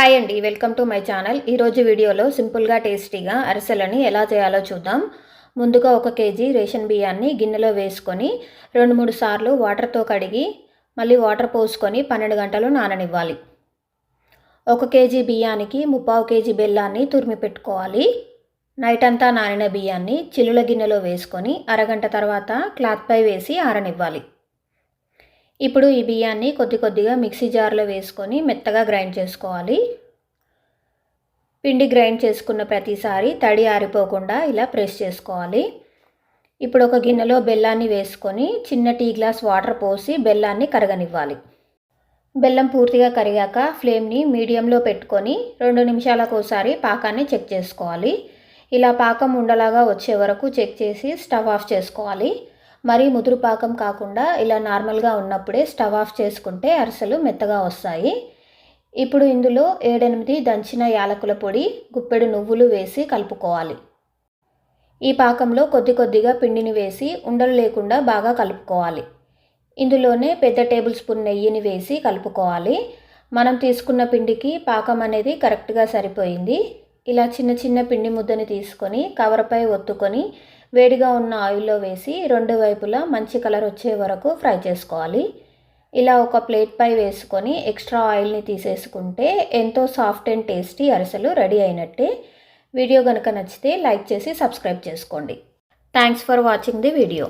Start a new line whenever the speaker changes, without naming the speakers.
Hi అండి welcome to my channel ఈరోజు వీడియోలో సింపుల్గా టేస్టీగా అరిసెలని ఎలా చేయాలో చూద్దాం. ముందుగా ఒక కేజీ రేషన్ బియ్యాన్ని గిన్నెలో వేసుకొని రెండు మూడు సార్లు వాటర్తో కడిగి మళ్ళీ వాటర్ పోసుకొని పన్నెండు గంటలు నాననివ్వాలి. ఒక కేజీ బియ్యానికి ముప్పావు కేజీ బెల్లాన్ని తురిమి పెట్టుకోవాలి. నైట్ అంతా నానిన బియ్యాన్ని చిల్లుల గిన్నెలో వేసుకొని అరగంట తర్వాత క్లాత్పై వేసి ఆరనివ్వాలి. ఇప్పుడు ఈ బియ్యాన్ని కొద్ది కొద్దిగా మిక్సీ జార్లో వేసుకొని మెత్తగా గ్రైండ్ చేసుకోవాలి. పిండి గ్రైండ్ చేసుకున్న ప్రతిసారి తడి ఆరిపోకుండా ఇలా ప్రెస్ చేసుకోవాలి. ఇప్పుడు ఒక గిన్నెలో బెల్లాన్ని వేసుకొని చిన్న టీ గ్లాస్ వాటర్ పోసి బెల్లాన్ని కరగనివ్వాలి. బెల్లం పూర్తిగా కరిగాక ఫ్లేమ్ని మీడియంలో పెట్టుకొని రెండు నిమిషాలకోసారి పాకాన్ని చెక్ చేసుకోవాలి. ఇలా పాకం ఉండలాగా వచ్చే వరకు చెక్ చేసి స్టవ్ ఆఫ్ చేసుకోవాలి. మరీ ముదురు పాకం కాకుండా ఇలా నార్మల్గా ఉన్నప్పుడే స్టవ్ ఆఫ్ చేసుకుంటే అరిసెలు మెత్తగా వస్తాయి. ఇప్పుడు ఇందులో ఏడెనిమిది దంచిన యాలకుల పొడి గుప్పెడు నువ్వులు వేసి కలుపుకోవాలి. ఈ పాకంలో కొద్ది కొద్దిగా పిండిని వేసి ఉండలు లేకుండా బాగా కలుపుకోవాలి. ఇందులోనే పెద్ద టేబుల్ స్పూన్ నెయ్యిని వేసి కలుపుకోవాలి. మనం తీసుకున్న పిండికి పాకం అనేది కరెక్ట్గా సరిపోయింది. ఇలా చిన్న చిన్న పిండి ముద్దని తీసుకొని కవర్పై ఒత్తుకొని వేడిగా ఉన్న ఆయిల్లో వేసి రెండు వైపులా మంచి కలర్ వచ్చే వరకు ఫ్రై చేసుకోవాలి. ఇలా ఒక ప్లేట్ పై వేసుకొని ఎక్స్ట్రా ఆయిల్ని తీసేసుకుంటే ఎంతో సాఫ్ట్ అండ్ టేస్టీ అరిసెలు రెడీ అయినట్టే. వీడియో కనుక నచ్చితే లైక్ చేసి సబ్స్క్రైబ్ చేసుకోండి. Thanks for watching the video.